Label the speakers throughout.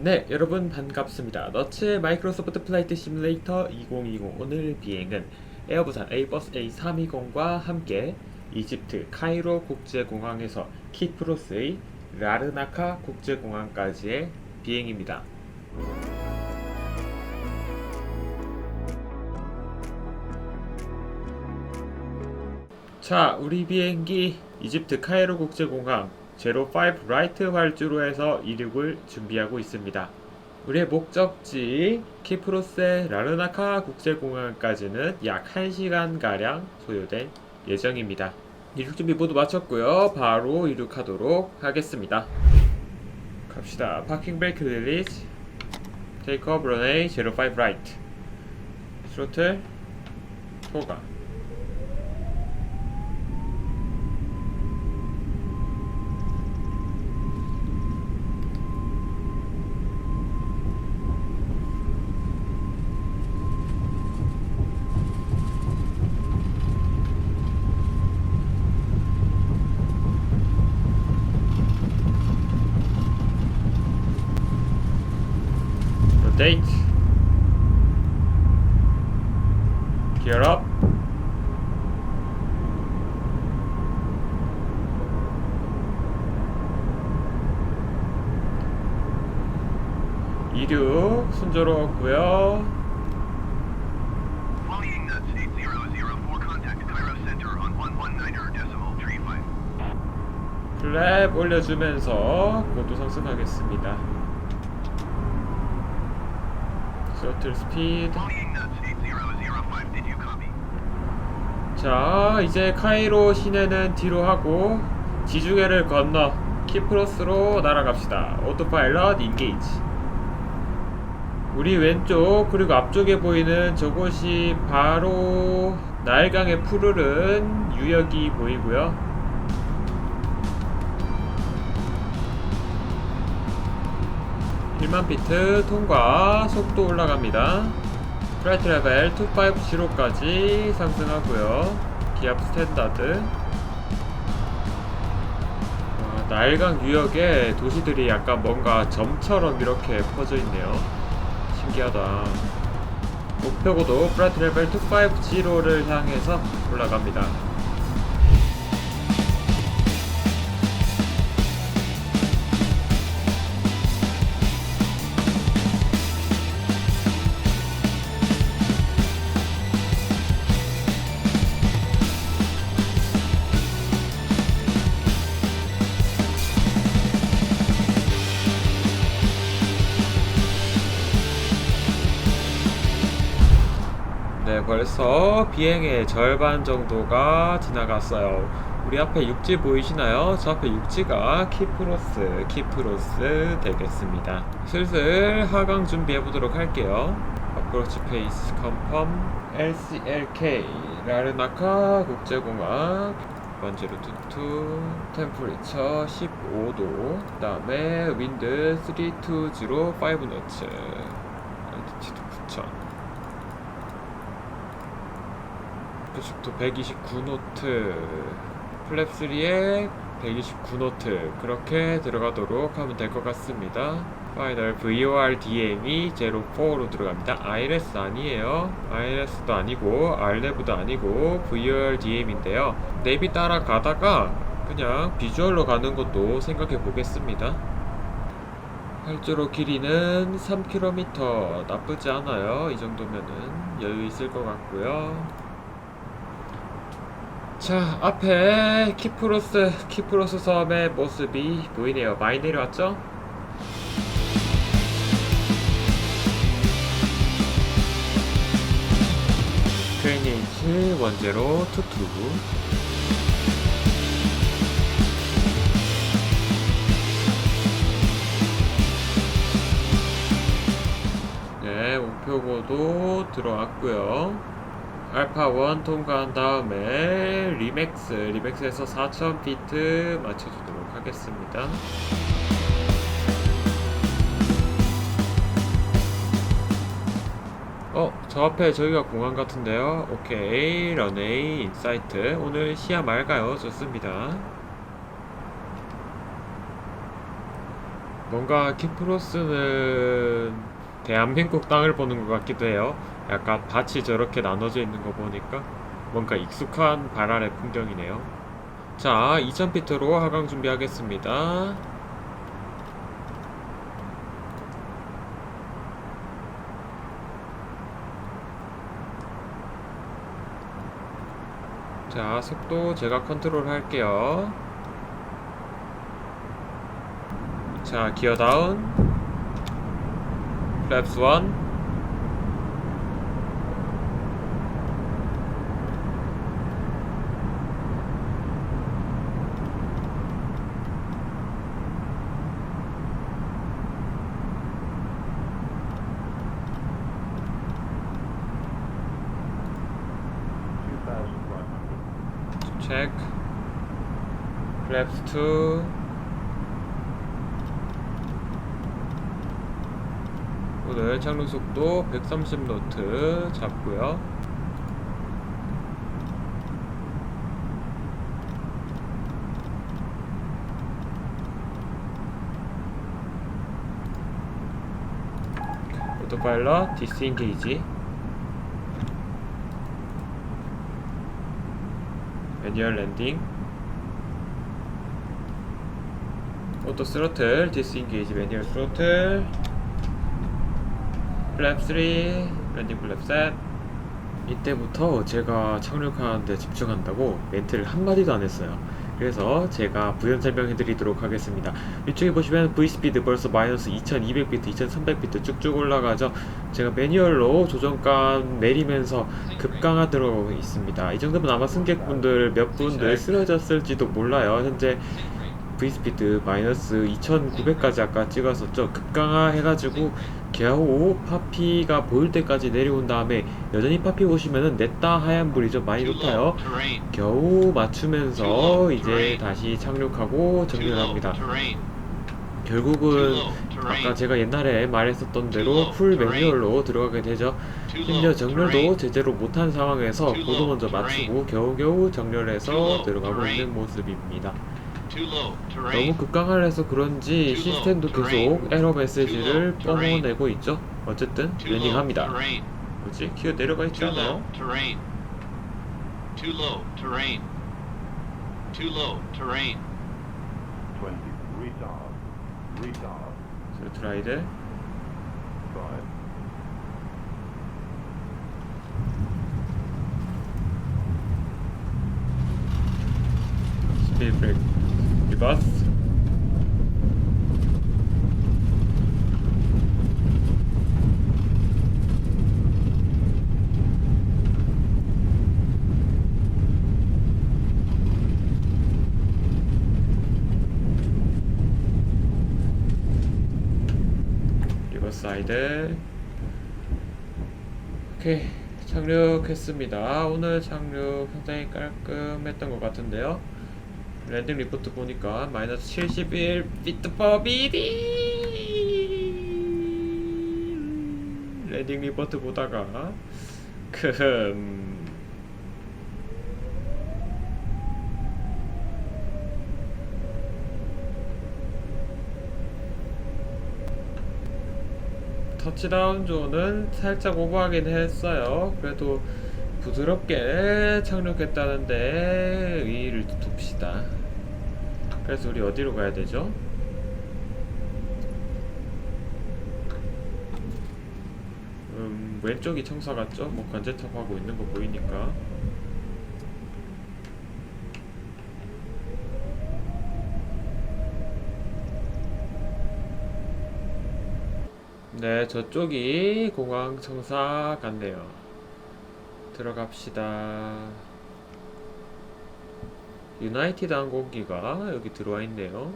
Speaker 1: 네, 여러분 반갑습니다. 너츠의 마이크로소프트 플라이트 시뮬레이터 2020 오늘 비행은 에어부산 에이버스 A320과 함께 이집트 카이로 국제공항에서 키프로스의 라르나카 국제공항까지의 비행입니다. 자, 우리 비행기 이집트 카이로 국제공항 제로 5 라이트 활주로 해서 이륙을 준비하고 있습니다. 우리의 목적지 키프로스의 라르나카 국제공항까지는 약 1시간 가량 소요될 예정입니다. 이륙 준비 모두 마쳤고요. 바로 이륙하도록 하겠습니다. 갑시다. 파킹 브레이크 릴리즈 테이크 오브 런웨이 제로 5 라이트 스로틀 토가 Rotate. Gear up. 이륙 순조로웠고요.
Speaker 2: Flying nuts 8004 contact Cairo Center on 119er decimal tree 5.
Speaker 1: 플랩 올려주면서 고도 상승하겠습니다. 셔틀 스피드.
Speaker 2: Flying nuts 8005 did you copy?
Speaker 1: 자, 이제 카이로 시내는 뒤로 하고 지중해를 건너 키프로스로 날아갑시다. 오토파일럿 인게이지. 우리 왼쪽 그리고 앞쪽에 보이는 저곳이 바로 나일강의 푸르른 유역이 보이고요. (1만) 피트 통과 속도 올라갑니다 프라이트 레벨 250까지 상승하고요. 기압 스탠다드. 어, 나일강 유역에 도시들이 약간 뭔가 점처럼 이렇게 퍼져 있네요. 신기하다. 목표고도 프라이트 레벨 250를 향해서 올라갑니다. 네, 벌써 비행의 절반 정도가 지나갔어요. 우리 앞에 육지 보이시나요? 저 앞에 육지가 키프로스, 키프로스 되겠습니다. 슬슬 하강 준비해 보도록 할게요. 어프로치 페이스 컨펌 LCLK 라르나카 국제공항 번제로 투투 템퍼리처 15도 그 다음에 윈드 320 5노츠 알티티드 9000 속도 129 노트 플랩 3에 129 노트 그렇게 들어가도록 하면 될 것 같습니다. 파이널 VOR DM이 04로 들어갑니다. ILS 아니에요. ILS도 아니고 RLEV도 아니고 VOR DM인데요. 내비 따라가다가 그냥 비주얼로 가는 것도 생각해 보겠습니다. 활주로 길이는 3km 나쁘지 않아요. 이 정도면은 여유 있을 것 같고요 자 앞에 키프로스 키프로스 섬의 모습이 보이네요. 많이 내려왔죠? 크레니치 원제로 투투 네 목표고도 들어왔고요 알파 1 통과한 다음에 리맥스 리맥스에서 4000피트 맞춰주도록 하겠습니다 어, 저 앞에 저기가 공항 같은데요. 오케이, 런웨이, 인사이트. 오늘 시야 맑아요. 좋습니다. 뭔가 키프로스는 대한민국 땅을 보는 것 같기도 해요. 약간 밭이 저렇게 나눠져 있는 거 보니까 뭔가 익숙한 발 아래 풍경이네요. 자, 2000피트로 하강 준비하겠습니다. 자, 속도 제가 컨트롤 할게요. 자, 기어 다운. 플랩스 1. 체크. 2. 오늘 착륙 속도 130 노트 잡고요. 오토파일럿 디스인게이지 매뉴얼 랜딩 오토 스로틀 디스인게이지 매뉴얼 스로틀 플랩 3 랜딩 플랩 셋 이때부터 제가 착륙하는데 집중한다고 멘트를 한마디도 안 했어요. 그래서 제가 부연 설명해 드리도록 하겠습니다. 이쪽에 보시면 V스피드 벌써 마이너스 2200비트 2300비트 쭉쭉 올라가죠. 제가 매뉴얼로 조정감 내리면서 급강하 들어가고 있습니다. 이 정도면 아마 승객분들 몇 분들 쓰러졌을지도 몰라요. 현재 V스피드 마이너스 2900까지 아까 찍었었죠? 급강하 해가지고 겨우 파피가 보일 때까지 내려온 다음에 여전히 파피 보시면은 냈다 하얀 불이죠. 많이 높아요. 겨우 맞추면서 이제 다시 착륙하고 정렬합니다. 결국은 아까 제가 옛날에 말했었던 대로 풀 매뉴얼로 들어가게 되죠. 심지어 정렬도 제대로 못한 상황에서 고도 먼저 맞추고 겨우겨우 정렬해서 들어가고 있는 모습입니다. 너무. 급강을 해서 그런지 시스템도 계속 에러 메시지를 뿜어내고 있죠. 어쨌든
Speaker 3: Too low.
Speaker 1: 랜딩합니다.
Speaker 3: Terrain.
Speaker 1: 뭐지? 기어 내려가 있지
Speaker 3: Too low. Terrain. Too low. Terrain. Too low. Terrain.
Speaker 4: 20. Retard. Retard.
Speaker 1: 스루트라이드
Speaker 4: 5.
Speaker 1: 스피드 브레이크 리버스 리버스 사이드. 오케이 착륙했습니다. 오늘 착륙 상당히 깔끔했던 것 같은데요 랜딩 리포트 보니까 마이너스 71 피트 퍼 미리 랜딩 리포트 보다가 금 터치다운 존은 살짝 오버하긴 했어요. 그래도 부드럽게 착륙했다는데 의의를 둡시다. 그래서 우리 어디로 가야 되죠? 음, 왼쪽이 청사 같죠? 뭐 관제탑하고 있는 거 보이니까. 네, 저쪽이 공항 청사 같네요. 들어갑시다. 유나이티드 항공기가 여기 들어와 있네요.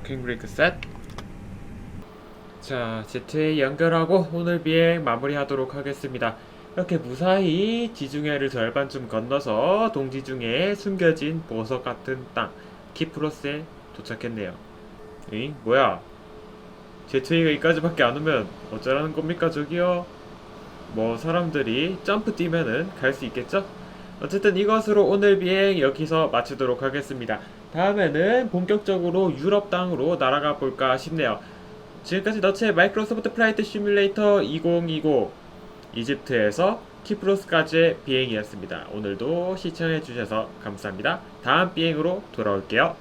Speaker 1: 파킹 브레이크 셋. 자, 제트에 연결하고 오늘 비행 마무리하도록 하겠습니다. 이렇게 무사히 지중해를 절반쯤 건너서 동지중해에 숨겨진 보석 같은 땅 키프로스에 도착했네요. 에잉? 뭐야? 제트웨이가 이까지밖에 안 오면 어쩌라는 겁니까 저기요? 뭐 사람들이 점프 뛰면은 갈 수 있겠죠? 어쨌든 이것으로 오늘 비행 여기서 마치도록 하겠습니다. 다음에는 본격적으로 유럽 땅으로 날아가 볼까 싶네요. 지금까지 너츠의 마이크로소프트 플라이트 시뮬레이터 2020 이집트에서 키프로스까지의 비행이었습니다. 오늘도 시청해주셔서 감사합니다. 다음 비행으로 돌아올게요.